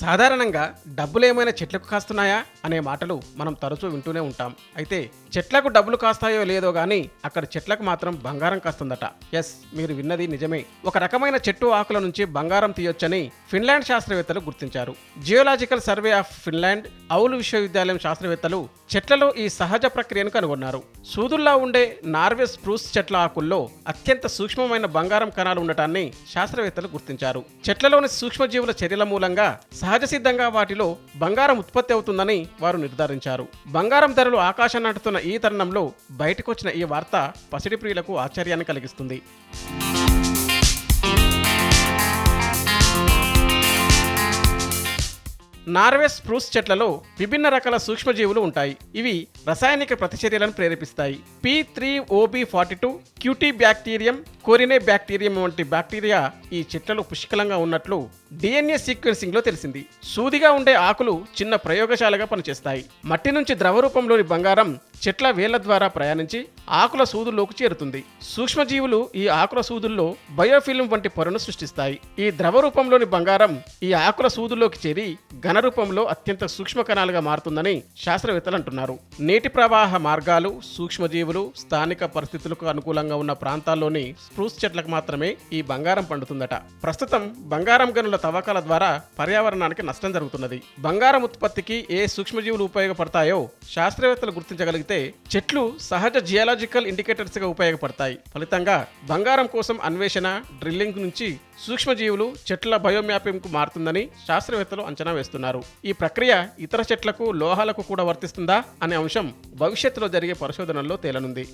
సాధారణంగా డబ్బులు ఏమైనా చెట్లకు కాస్తున్నాయా అనే మాటలు మనం తరచూ వింటూనే ఉంటాం. అయితే చెట్లకు డబ్బులు కాస్తాయో లేదో గానీ అక్కడ చెట్లకు మాత్రం బంగారం కాస్తుందట. ఎస్ మీరు విన్నది నిజమే. ఒక రకమైన చెట్టు ఆకుల నుంచి బంగారం తీయొచ్చని ఫిన్లాండ్ శాస్త్రవేత్తలు గుర్తించారు. Geological survey of Finland Oulu విశ్వవిద్యాలయం శాస్త్రవేత్తలు చెట్లలో ఈ సహజ ప్రక్రియను కనుగొన్నారు. సూదుల్లా ఉండే నార్వే స్ప్రూస్ చెట్ల ఆకుల్లో అత్యంత సూక్ష్మమైన బంగారం కణాలు ఉండటాన్ని శాస్త్రవేత్తలు గుర్తించారు. చెట్లలోని సూక్ష్మజీవుల చర్యల మూలంగా సహజ సిద్ధంగా వాటిలో బంగారం ఉత్పత్తి అవుతుందని వారు నిర్ధారించారు. బంగారం ధరలు ఆకాశం నాటుతున్న ఈ తరుణంలో బయటకొచ్చిన ఈ వార్త పసిడి ప్రియులకు ఆశ్చర్యాన్ని కలిగిస్తుంది. నార్వే స్ప్రూస్ చెట్లలో విభిన్న రకాల సూక్ష్మజీవులు ఉంటాయి. ఇవి రసాయనిక ప్రతిచర్యలను ప్రేరేపిస్తాయి. P three OB forty two QT bacterium corynebacterium వంటి బ్యాక్టీరియా ఈ చెట్లలో పుష్కలంగా ఉన్నట్లు డిఎన్ఏ సీక్వెన్సింగ్లో తెలిసింది. సూదిగా ఉండే ఆకులు చిన్న ప్రయోగశాలగా పనిచేస్తాయి. మట్టి నుంచి ద్రవ రూపంలోని బంగారం చెట్ల వేళ్ళ ద్వారా ప్రయాణించి ఆకుల సూదుల్లోకి చేరుతుంది. సూక్ష్మజీవులు ఈ ఆకుల సూదుల్లో బయోఫిల్మ్ వంటి పొరను సృష్టిస్తాయి. ఈ ద్రవ రూపంలోని బంగారం ఈ ఆకుల సూదుల్లోకి చేరి ఘన రూపంలో అత్యంత సూక్ష్మ కణాలుగా మారుతుందని శాస్త్రవేత్తలు అంటున్నారు. నీటి ప్రవాహ మార్గాలు సూక్ష్మజీవులు స్థానిక పరిస్థితులకు అనుకూలంగా ఉన్న ప్రాంతాల్లోని స్ప్రూస్ చెట్లకు మాత్రమే ఈ బంగారం పండుతుందట. ప్రస్తుతం బంగారం గనుల తవ్వకాల ద్వారా పర్యావరణానికి నష్టం జరుగుతున్నది. బంగారం ఉత్పత్తికి ఏ సూక్ష్మజీవులు ఉపయోగపడతాయో శాస్త్రవేత్తలు గుర్తించగలిగితే చెట్లు సహజ జియాలజికల్ ఇండికేటర్స్గా ఉపయోగపడతాయి. ఫలితంగా బంగారం కోసం అన్వేషణ డ్రిల్లింగ్ నుంచి సూక్ష్మజీవులు చెట్ల బయోమ్యాపింగ్కు మారుతుందని శాస్త్రవేత్తలు అంచనా వేస్తున్నారు. ఈ ప్రక్రియ ఇతర చెట్లకు లోహాలకు కూడా వర్తిస్తుందా అనే అంశం భవిష్యత్తులో జరిగే పరిశోధనల్లో తేలనుంది.